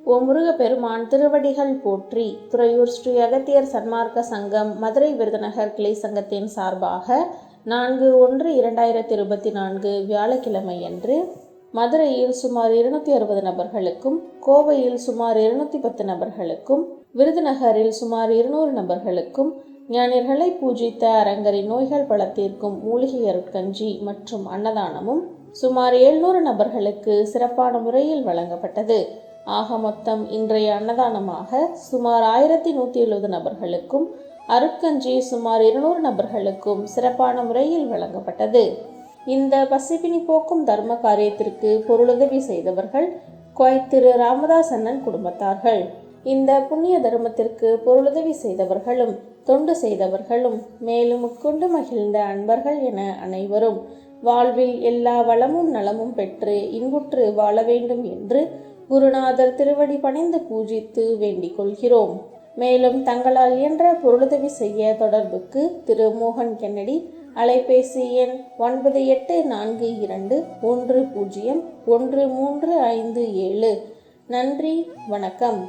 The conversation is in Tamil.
ஓ முருகப்பெருமான் திருவடிகள் போற்றி துறையூர் ஸ்ரீ அகத்தியர் சன்மார்க்க சங்கம் மதுரை விருதுநகர் கிளை சங்கத்தின் சார்பாக நான்கு ஒன்று இரண்டாயிரத்தி இருபத்தி நான்கு வியாழக்கிழமையன்று மதுரையில் சுமார் இருநூத்தி அறுபது நபர்களுக்கும் கோவையில் சுமார் இருநூத்தி பத்து நபர்களுக்கும் விருதுநகரில் சுமார் இருநூறு நபர்களுக்கும் ஞானியர்களை பூஜித்த அரங்கரின் நோய்கள் பல தீர்க்கும் மூலிகை அருட்கஞ்சி மற்றும் அன்னதானமும் சுமார் எழுநூறு நபர்களுக்கு சிறப்பான முறையில் வழங்கப்பட்டது. ஆக மொத்தம் இன்றைய அன்னதானமாக சுமார் ஆயிரத்தி நூற்றி எழுபது நபர்களுக்கும் அருட்கஞ்சி சுமார் இருநூறு நபர்களுக்கும் சிறப்பான முறையில் வழங்கப்பட்டது. இந்த பசிப்பினி போக்கும் தர்ம காரியத்திற்கு பொருளுதவி செய்தவர்கள் கோய் திரு ராமதாஸ் அண்ணன் குடும்பத்தார்கள். இந்த புண்ணிய தர்மத்திற்கு பொருளுதவி செய்தவர்களும் தொண்டு செய்தவர்களும் மேலும் உட்கொண்டு மகிழ்ந்த அன்பர்கள் என அனைவரும் வாழ்வில் எல்லா வளமும் நலமும் பெற்று இன்புற்று வாழ வேண்டும் என்று குருநாதர் திருவடி பணிந்து பூஜித்து வேண்டிக் கொள்கிறோம். மேலும் தங்களால் இயன்ற பொருளுதவி செய்ய தொடர்புக்கு திரு. மோகன் கென்னடி அலைபேசி எண் ஒன்பது எட்டு நான்கு இரண்டு ஒன்று பூஜ்ஜியம் ஒன்று மூன்று ஐந்து ஏழு. நன்றி வணக்கம்.